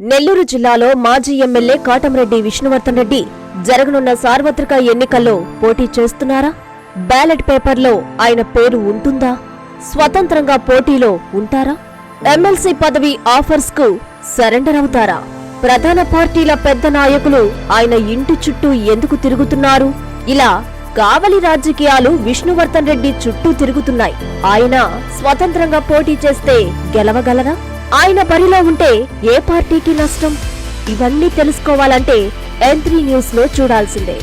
నెల్లూరు జిల్లాలో మాజీ ఎమ్మెల్యే కాటంరెడ్డి విష్ణువర్ధన్ రెడ్డి జరగనున్న సార్వత్రిక ఎన్నికల్లో పోటీ చేస్తున్నారా? బ్యాలెట్ పేపర్లో ఆయన పేరు ఉంటుందా? స్వతంత్రంగా పోటీలో ఉంటారా? ఎమ్మెల్సీ పదవి ఆఫర్స్కు సరెండర్ అవుతారా? ప్రధాన పార్టీల పెద్ద నాయకులు ఆయన ఇంటి చుట్టూ ఎందుకు తిరుగుతున్నారు? ఇలా కావలి రాజకీయాలు విష్ణువర్ధన్ రెడ్డి చుట్టూ తిరుగుతున్నాయి. ఆయన స్వతంత్రంగా పోటీ చేస్తే గెలవగలరా? ఆయన బరిలో ఉంటే ఏ పార్టీకి నష్టం? ఇవన్నీ తెలుసుకోవాలంటే ఎన్ న్యూస్లో చూడాల్సిందే.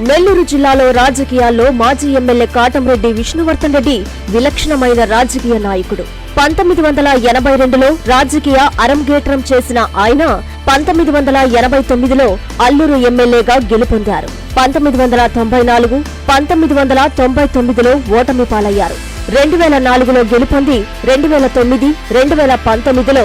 నెల్లూరు జిల్లాలో రాజకీయాల్లో మాజీ ఎమ్మెల్యే కాటంరెడ్డి విష్ణువర్ధన్ రెడ్డి విలక్షణమైన రాజకీయ నాయకుడు. పంతొమ్మిది వందల ఎనభై రెండులో రాజకీయ అరంగేట్రం చేసిన ఆయన పంతొమ్మిది వందల ఎనభై తొమ్మిదిలో అల్లూరు ఎమ్మెల్యేగా గెలుపొందారు. పంతొమ్మిది వందల తొంభై నాలుగు పంతొమ్మిది వందల తొంభై తొమ్మిదిలో ఓటమి పాలయ్యారు. రెండు వేల నాలుగులో గెలుపొంది రెండు వేల తొమ్మిది రెండు వేల పంతొమ్మిదిలో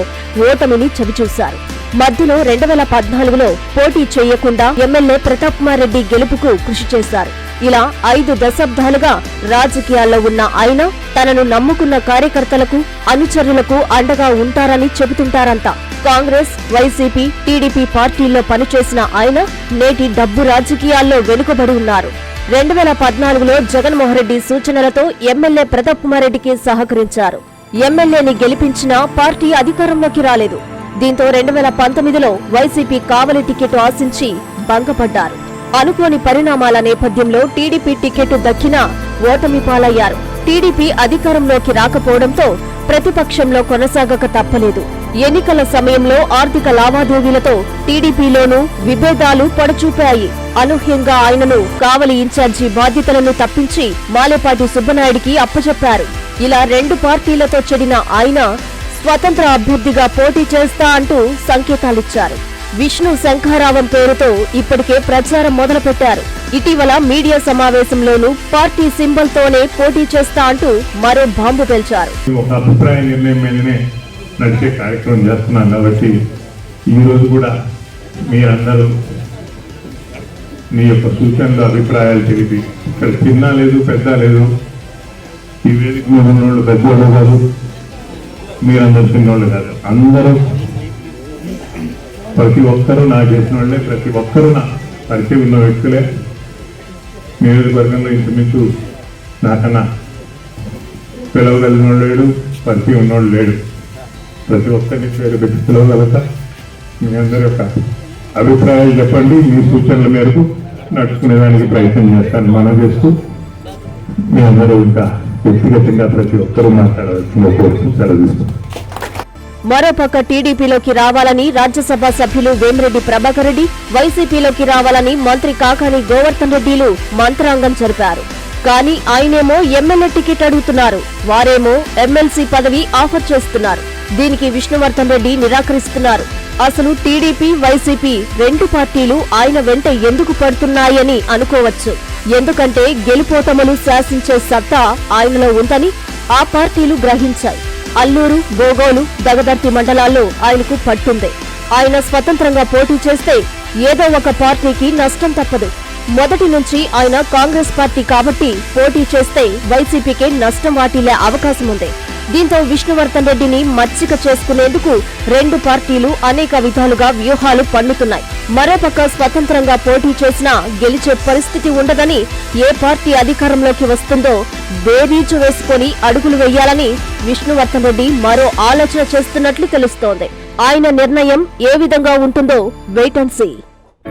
ఓటమిని చవిచూశారు. మధ్యలో రెండు వేల పద్నాలుగులో పోటీ చేయకుండా ఎమ్మెల్యే ప్రతాప్ కుమార్ రెడ్డి గెలుపుకు కృషి చేశారు. ఇలా ఐదు దశాబ్దాలుగా రాజకీయాల్లో ఉన్న ఆయన తనను నమ్ముకున్న కార్యకర్తలకు అనుచరులకు అండగా ఉంటారని చెబుతుంటారంతా కాంగ్రెస్ వైసీపీ టీడీపీ పార్టీల్లో పనిచేసిన ఆయన నేటి డబ్బు రాజకీయాల్లో వెనుకబడి ఉన్నారు. రెండు వేల పద్నాలుగులో జగన్మోహన్ రెడ్డి సూచనలతో ఎమ్మెల్యే ప్రతాప్ కుమార్ రెడ్డికి సహకరించారు. ఎమ్మెల్యేని గెలిపించినా పార్టీ అధికారంలోకి రాలేదు. దీంతో రెండు వేల పంతొమ్మిదిలో వైసీపీ కావలి టికెట్ ఆశించి భంగపడ్డారు. అనుకోని పరిణామాల నేపథ్యంలో టీడీపీ టికెట్ దక్కినా ఓటమి పాలయ్యారు టీడీపీ అధికారంలోకి రాకపోవడంతో ప్రతిపక్షంలో కొనసాగక తప్పలేదు. ఎన్నికల సమయంలో ఆర్థిక లావాదేవీలతో టీడీపీలోనూ విభేదాలు పొడచూపాయి. అనూహ్యంగా ఆయనను కావలి ఇన్ఛార్జి బాధ్యతలను తప్పించి మాలేపాటి సుబ్బనాయుడికి అప్పచెప్పారు ఇలా రెండు పార్టీలతో చెడిన ఆయన స్వతంత్ర అభ్యర్థిగా పోటీ చేస్తా అంటూ సంకేతాలిచ్చారు. విష్ణు శంఖారావం పేరుతో ఇప్పటికే ప్రచారం మొదలుపెట్టారు. ఇటీవల మీడియా సమావేశంలోనూ పార్టీ సింబల్ తోనే పోటీ చేస్తా అంటూ మరో బాంబు పేల్చారు. ఒక అభిప్రాయ నిర్ణయం మీదనే నడిచే కార్యక్రమం చేస్తున్నాం కాబట్టి ఈ కూడా మీరందరూ మీ యొక్క సూచనలు అభిప్రాయాలు తెలిపి ఇక్కడ చిన్న లేదు పెద్ద లేదు ఈ వేదిక మీద ఉన్నోళ్ళు పెద్దోళ్ళు కాదు మీరందరూ చిన్నోళ్ళు కాదు అందరూ ప్రతి ఒక్కరూ నా చేసిన వాళ్ళే ప్రతి ఒక్కరూ నా పరిచయం ఉన్న వ్యక్తులే. నియోజకవర్గంలో ఇంచుమించు నాకన్నా పిలవగలిగిన లేడు పరిచయం ఉన్నోడు లేడు. ప్రతి ఒక్కరిని పేరు పెట్టి పిలవగలుగుతా. మీ అందరి యొక్క అభిప్రాయాలు చెప్పండి మీ సూచనల మేరకు నడుచుకునేదానికి ప్రయత్నం చేస్తాను మనం చేస్తూ. మీ అందరూ ఇంకా వ్యక్తిగతంగా ప్రతి ఒక్కరూ మాట్లాడవలసిన కోరుతూ సెలవు మరోపక్క టీడీపీలోకి రావాలని రాజ్యసభ సభ్యులు వేమిరెడ్డి ప్రభాకర్ రెడ్డి వైసీపీలోకి రావాలని మంత్రి కాకాని గోవర్ధన్ రెడ్డిలు మంత్రాంగం జరిపారు. కానీ ఆయనేమో ఎమ్మెల్యే టికెట్ అడుగుతున్నారు. వారేమో ఎమ్మెల్సీ పదవి ఆఫర్ చేస్తున్నారు. దీనికి విష్ణువర్ధన్ రెడ్డి నిరాకరిస్తున్నారు. అసలు టీడీపీ వైసీపీ రెండు పార్టీలు ఆయన వెంట ఎందుకు పడుతున్నాయని అనుకోవచ్చు. ఎందుకంటే గెలుపోతమలు శాసించే సత్తా ఆయనలో ఉందని ఆ పార్టీలు గ్రహించాయి. అల్లూరు గోగోలు దగదర్తి మండలాల్లో ఆయనకు పట్టుంది. ఆయన స్వతంత్రంగా పోటీ చేస్తే ఏదో ఒక పార్టీకి నష్టం తప్పదు. మొదటి నుంచి ఆయన కాంగ్రెస్ పార్టీ కాబట్టి పోటీ చేస్తే వైసీపీకే నష్టం వాటిల్లే అవకాశం ఉంది దీంతో విష్ణువర్ధన్ రెడ్డిని మచ్చిక చేసుకునేందుకు రెండు పార్టీలు అనేక విధాలుగా వ్యూహాలు పన్నుతున్నాయి. మరోపక్క స్వతంత్రంగా పోటీ చేసినా గెలిచే పరిస్థితి ఉండదని ఏ పార్టీ అధికారంలోకి వస్తుందో బేరీజు వేసుకొని అడుగులు వేయాలని విష్ణువర్ధన్ రెడ్డి మరో ఆలోచన చేస్తున్నట్లు తెలుస్తోంది. ఆయన నిర్ణయం ఏ విధంగా ఉంటుందో wait and see